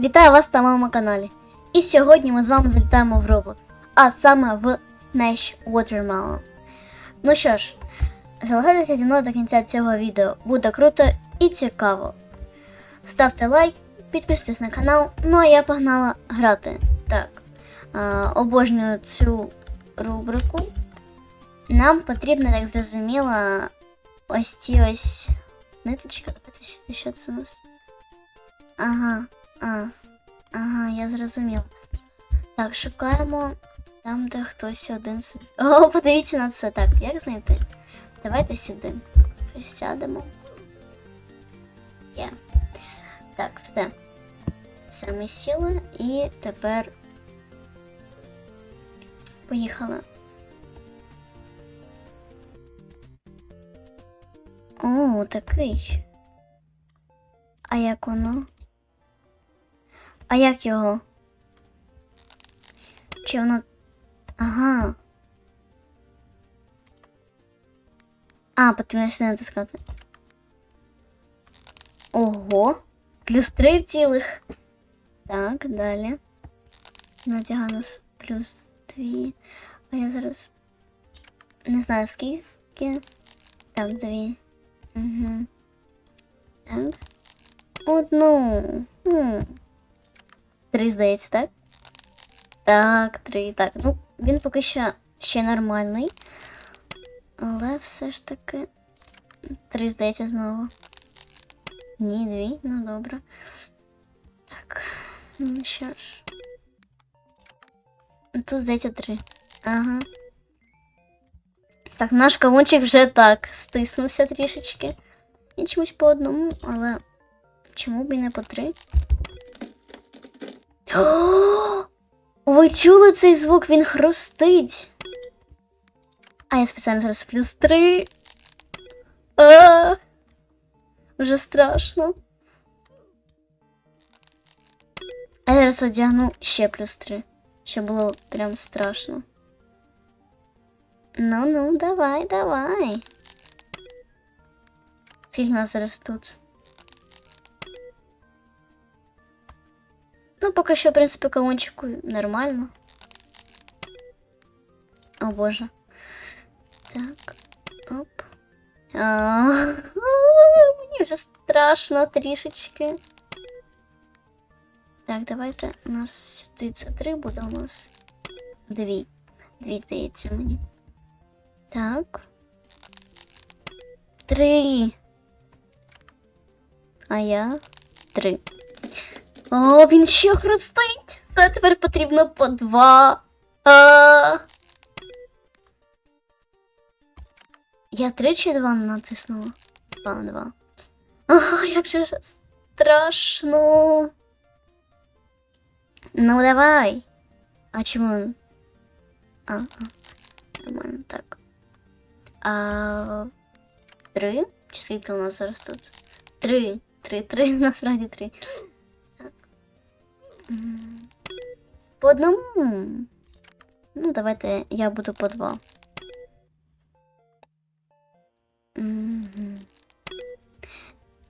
Вітаю вас на моєму каналі. І сьогодні ми з вами залітаємо в Roblox, а саме в Smash Watermelon. Ну що ж, залишайтеся зі мною до кінця цього відео. Буде круто і цікаво. Ставте лайк, підписуйтесь на канал, ну а я погнала грати. Так, а, обожнюю цю рубрику. Нам потрібно, як зрозуміло, ось ці ось ниточка. Що це у нас? Ага, а, ага, я зрозуміла. Так, шукаємо там, де хтось один сидить. О, подивіться на це. Так, як знайти? Давайте сюди. Присядемо. Є. Так, все. Все, ми сіли і тепер поїхали. О, такий. А як воно? А як його? Чи воно. Ага. А, потрібно сюди натискати. Ого. Плюс три цілих. Так, далі. Натягаю нас плюс дві. А я зараз не знаю скільки. Так, дві. Угу. Так. Одну. Хм. Три, здається, так? Так, три, так. Ну, він поки що ще нормальний. Але все ж таки. Три, здається, знову. Ні, дві, ну добре. Так. Ну що ж. Тут, здається, три. Ага. Так, наш кавунчик вже так стиснувся трішечки. І чомусь по одному, але чому б і не по три? Ви чули цей звук? Він хрустить. А я спеціально зараз плюс три. Вже страшно. А я зараз одягну ще плюс три, щоб було прям страшно. Ну ну, давай, давай. Скільки нас зараз тут? Ну, поки що, в принципі, кавунчику нормально. О боже. Так. Оп. А, Мені вже страшно трішечки. Так, давайте у нас сюди це три буде у нас. Дві. Дві, здається, мені. Так. Три. А я три. О, він ще хрустить. Це тепер потрібно по два. А... Я три чи два натиснула? Два, два. О, як же страшно. Ну, давай. А чому? А, а. Нормально, так. А... Три? Чи скільки у нас зараз тут? Три. Три, три, насправді три. По одному. Ну, давайте я буду по два.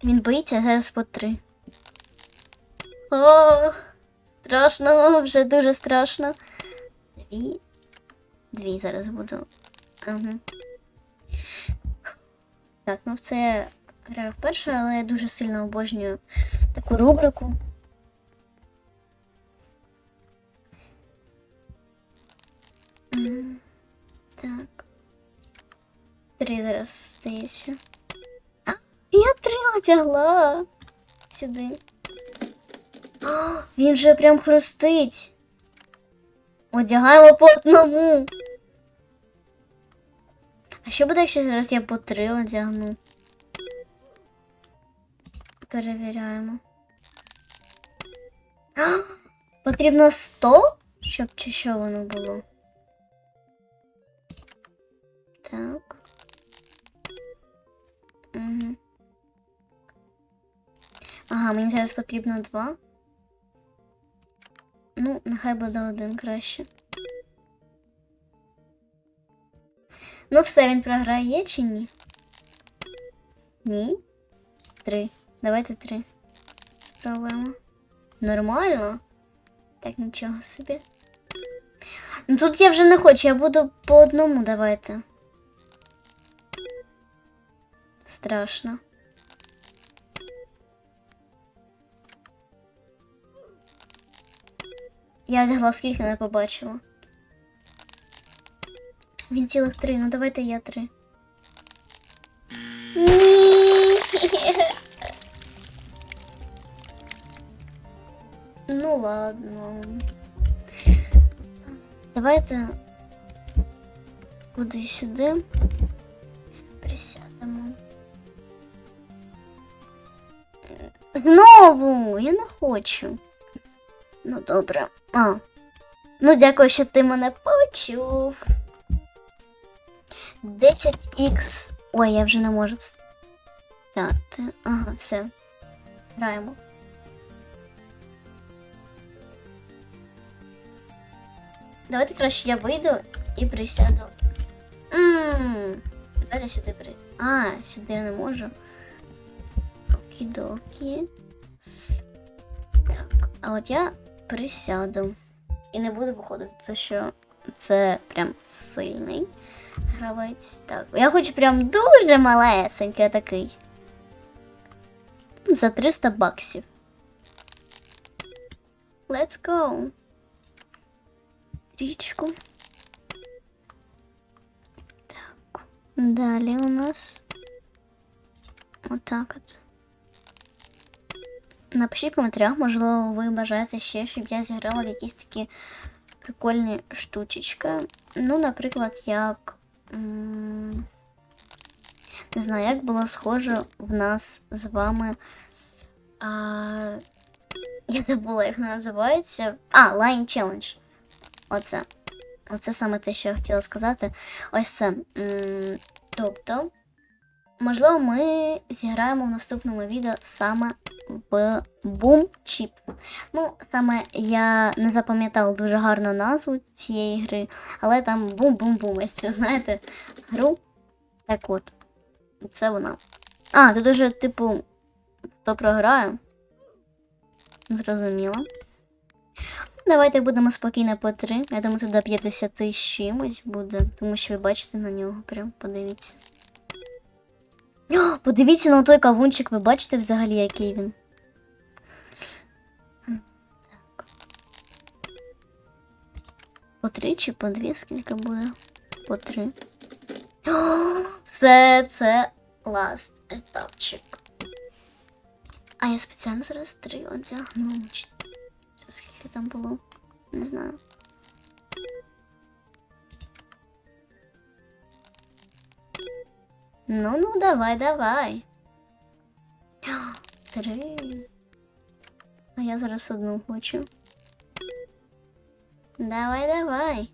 Він боїться зараз по три. О, страшно, вже дуже страшно. Дві. Дві зараз буду. Ага. Так, ну це я граю вперше, але я дуже сильно обожнюю таку рубрику. Так. Три зараз стається. А, я три натягла сюди. О, він же прям хрустить. Одягаємо по одному. А що буде, якщо зараз я по три одягну? Перевіряємо. А, Потрібно 100, щоб чи що воно було. Так. Угу. Ага, мені зараз потрібно два. Ну, нехай буде один краще. Ну, все, він програє чи ні? Ні. Три. Давайте три. Спробуємо. Нормально? Так, нічого собі. Ну тут я вже не хочу, я буду по одному давайте. Страшно. Я одягла скільки не побачила. Він цілих три, ну давайте я три. Ні. Ну ладно. Давайте куди сюди. Знову! Я не хочу. Ну, добре. А. Ну, дякую, що ти мене почув. 10х. Ой, я вже не можу встати. Ага, все. Граємо. Давайте краще я вийду і присяду. Ммм. Давайте сюди прийду. А, сюди я не можу. Окідокі. Так, а от я присяду. І не буду виходити, тому що це прям сильний гравець. Так, я хочу прям дуже малесенький такий. За 300 баксів. Let's go. Річку. Так. Далі у нас. Отак от. Напишіть в коментарях, можливо, ви бажаєте ще, щоб я зіграла в якісь такі прикольні штучечки. Ну, наприклад, як. Не знаю, як було схоже в нас з вами. А, я забула, як вона називається. А, Line Challenge. Оце. Оце саме те, що я хотіла сказати. Ось це. Тобто, можливо, ми зіграємо в наступному відео саме в Boom Chip. Ну, саме я не запам'ятала дуже гарну назву цієї гри, але там бум-бум-бум. Ось це, знаєте, гру. Так от. Це вона. А, тут уже, типу, хто програє. Зрозуміло. Давайте будемо спокійно по три. Я думаю, тут до 50 з чимось буде, тому що ви бачите на нього. Прям подивіться. О, подивіться на той кавунчик, ви бачите взагалі, який він. Так. По три чи по дві, скільки буде? По три. О, Це це ласт етапчик. А я спеціально зараз три одягну. Скільки там було? Не знаю. Ну, ну, давай, давай. Три. А я зараз одну хочу. Давай, давай.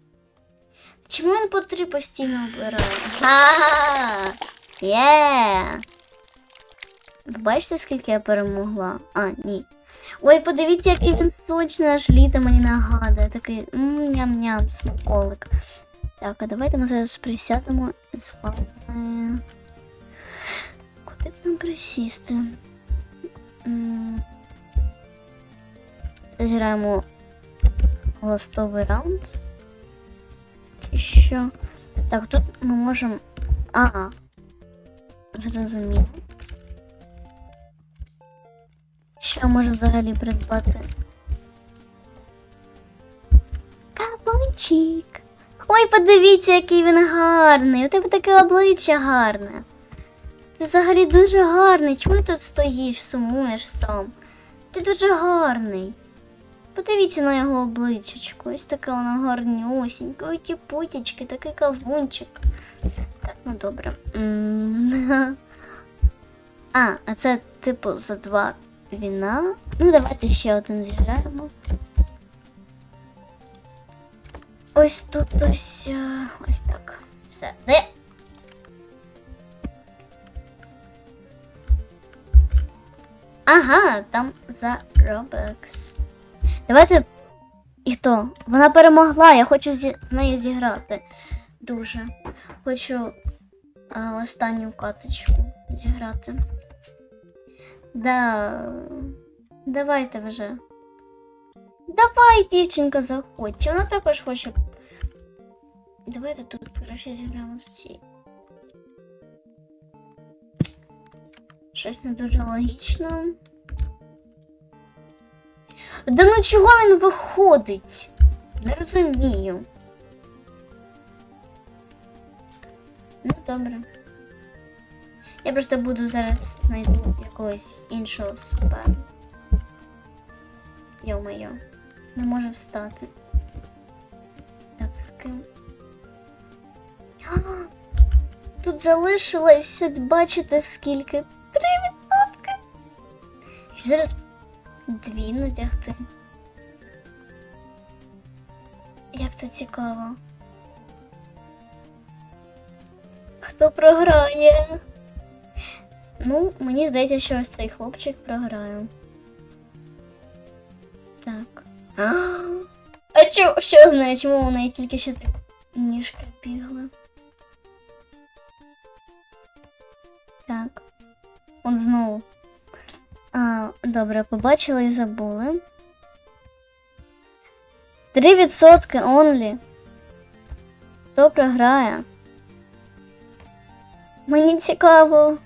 Чому він по три постійно обирає? Ага! Є! Бачите, скільки я перемогла? А, ні. Ой, подивіться, який він сочний аж літо мені нагадує. Такий ням-ням, смаколик. Так, а давайте ми зараз присядемо з вами. Нам присісти? Зіграємо ластовий раунд. Чи що? Так, тут ми можемо. Ага. Зрозуміло. Що може взагалі придбати? Кабанчик. Ой, подивіться, який він гарний. У тебе таке обличчя гарне. Ти взагалі дуже гарний. Чому ти тут стоїш, сумуєш сам? Ти дуже гарний. Подивіться на його обличчячко. Ось таке воно гарнюсіньке. Ой, ті путічки, такий кавунчик. Так, ну добре. А, а це типу за два віна. Ну, давайте ще один зіграємо. Ось тут ось. е, Ось так. Все. Ага, там за Robux. Давайте. І хто? Вона перемогла, я хочу зі... з нею зіграти. Дуже. Хочу а, останню каточку зіграти. Да. Давайте вже. Давай, дівчинка, заходь. Вона також хоче. Давайте тут краще зіграємо з цією. Щось не дуже логічно. Да ну чого він виходить? Не розумію. Ну, добре. Я просто буду зараз знайду якогось іншого супер. Йо-моє. Не може встати. Так, з ким? Тут залишилось, бачите, скільки? Три. І зараз дві натягти. Як це цікаво. Хто програє? Ну, мені здається, що ось цей хлопчик програє. Так. А, а чо, що знає, чому неї тільки ще так ніжки бігли? Он знову. А, добре, побачили і забули. 3% онлі. Хто програє? Мені цікаво.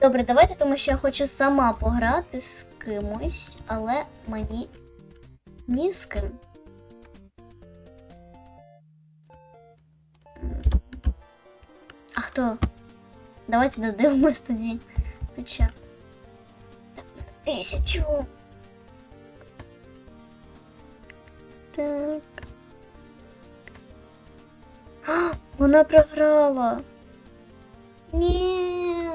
Добре, давайте, тому що я хочу сама пограти з кимось, але мені ні з ким. А хто? Давайте додивимось тоді. Хоча. Тисячу. Так. А, вона програла. Ні.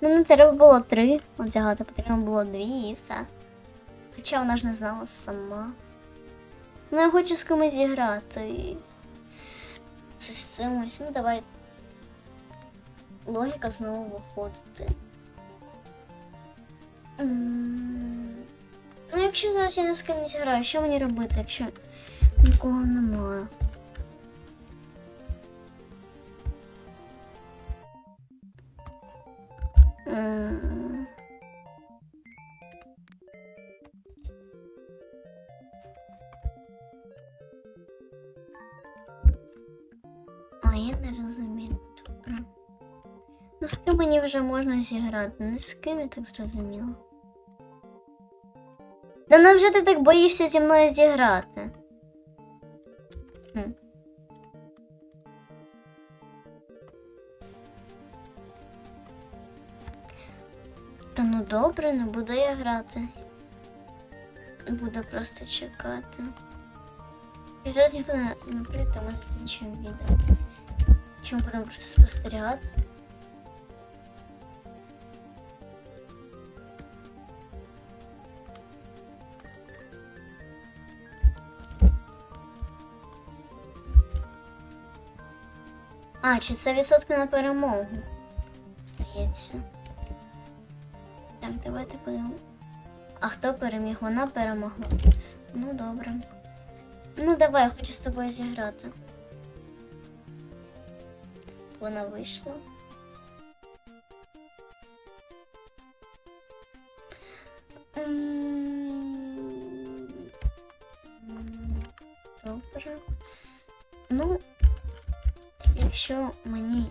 Ну, не треба було три одягати, потрібно було дві і все. Хоча вона ж не знала сама. Ну, я хочу з кимось зіграти. Це з цимось. Ну, давай. Логіка знову виходити. Ну, якщо зараз я не з ким не зіграю, що мені робити, якщо нікого немає? А я не розумію. Ну, з ким мені вже можна зіграти? Не з ким я так зрозуміла. Да невже ти так боїшся зі мною зіграти? Та ну добре, не буду я грати. Буду просто чекати. І зараз ніхто не, не прийде, то ми закінчуємо відео. Чи ми будемо просто спостерігати? А, чи це відсотки на перемогу? Здається. Так, давайте подивимо. А хто переміг? Вона перемогла. Ну, добре. Ну, давай, я хочу з тобою зіграти. Вона вийшла. Добре. Ну, якщо мені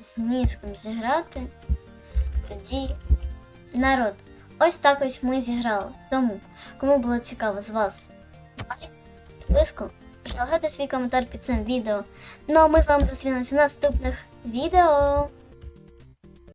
з низьким зіграти, тоді народ. Ось так ось ми зіграли. Тому, кому було цікаво з вас, лайк, підписку, залишайте свій коментар під цим відео. Ну а ми з вами зустрінемося в наступних відео.